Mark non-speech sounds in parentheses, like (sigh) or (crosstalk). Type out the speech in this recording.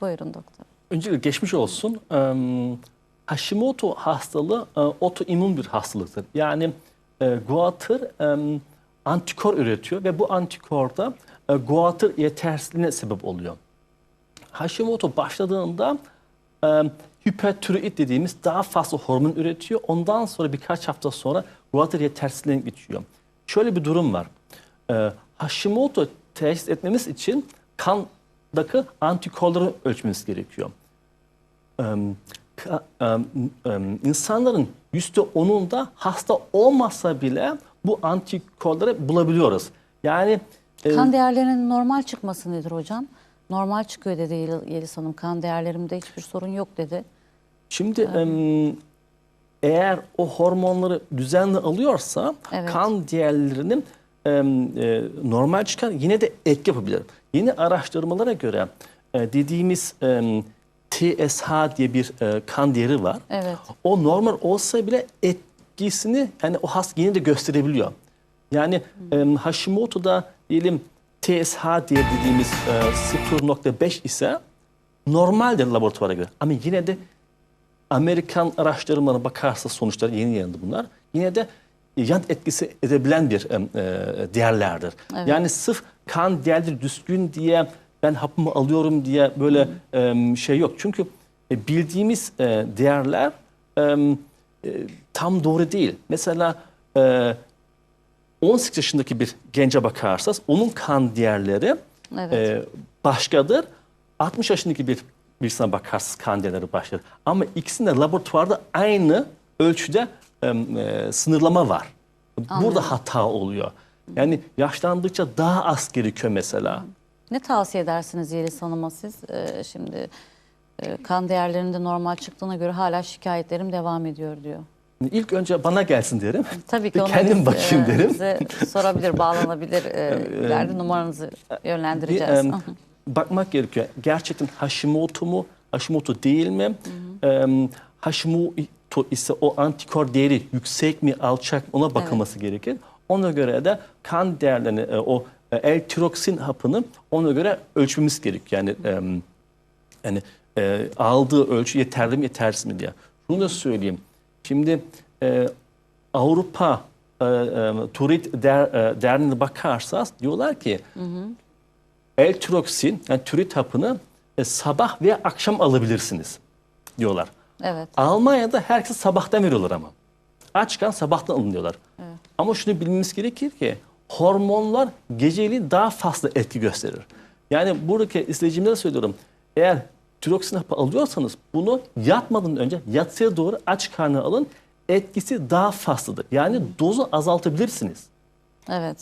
Buyurun doktor. Öncelikle geçmiş olsun. Hashimoto hastalığı e, otoimmün bir hastalıktır. Yani e, guatr antikor üretiyor ve bu antikorda e, guatr yetersizliğine sebep oluyor. Hashimoto başladığında e, hipertiroid dediğimiz daha fazla hormon üretiyor. Ondan sonra birkaç hafta sonra guatr yetersizliğine geçiyor. Şöyle bir durum var. Hashimoto teşhis etmemiz için kandaki antikorları ölçmemiz gerekiyor. İnsanların yüzde onunda hasta olmasa bile bu antikorları bulabiliyoruz. Yani e, Kan değerlerinin normal çıkması nedir hocam? Normal çıkıyor dedi Yel- Yeliz Hanım. Kan değerlerimde hiçbir sorun yok dedi. Şimdi em, eğer o hormonları düzenli alıyorsa Evet. kan değerlerinin em, e, normal çıkar yine de etki yapabilir. Yeni araştırmalara göre e, dediğimiz em, TSH diye bir e, kan değeri var. Evet. O normal olsa bile etkisini yani o hasta yine de gösterebiliyor. Yani em, Hashimoto'da diyelim TSH diye dediğimiz e, 0.5 ise normaldir laboratuvara göre. Ama yine de Amerikan araştırmalarına bakarsa sonuçlar yeni yanında bunlar. Yine de yan etkisi edebilen bir e, değerlerdir. Evet. Yani sırf kan değerleri düzgün diye ben hapımı alıyorum diye böyle em, şey yok. Çünkü e, bildiğimiz e, değerler e, tam doğru değil. Mesela e, 18 yaşındaki bir gence bakarsanız onun kan değerleri Evet. e, başkadır. 60 yaşındaki bir birisine bakarsınız kan değerleri başkadır. Ama ikisinde laboratuvarda aynı ölçüde e, e, sınırlama var. Anladım. Burada hata oluyor. Yani yaşlandıkça daha az gerekiyor mesela. Ne tavsiye edersiniz Yeliz Hanım'a siz? Ee, şimdi e, kan değerlerinde normal çıktığına göre hala şikayetlerim devam ediyor diyor. İlk önce bana gelsin derim. Tabii ki Bir kendim bakayım e, derim. Bize sorabilir, bağlanabilir. E, ileride numaranızı Bir, yönlendireceğiz. em, (laughs) bakmak gerekiyor. Gerçekten Hashimoto mu, Hashimoto değil mi? Em, Hashimoto ise o antikor değeri yüksek mi, alçak mı ona bakılması gerekir. Ona göre de kan değerlerini, e, o e, L-tiroksin hapını ona göre ölçmemiz gerekiyor. Yani em, yani e, aldığı ölçü yeterli mi yetersiz mi diye. Şunu da söyleyeyim. Şimdi e, Avrupa e, e, Turit der, e, Derneği'ne bakarsanız diyorlar ki L-tiroksin yani türit hapını e, sabah veya akşam alabilirsiniz diyorlar. Evet. Almanya'da herkes sabahtan veriyorlar ama. Açken sabahtan alın diyorlar. Ama şunu bilmemiz gerekir ki hormonlar geceliğin daha fazla etki gösterir. Yani buradaki izleyicimlere söylüyorum. Eğer tiroksin hapı alıyorsanız bunu yatmadan önce yatsıya doğru aç karnına alın. Etkisi daha fazladır. Yani dozu azaltabilirsiniz. Evet.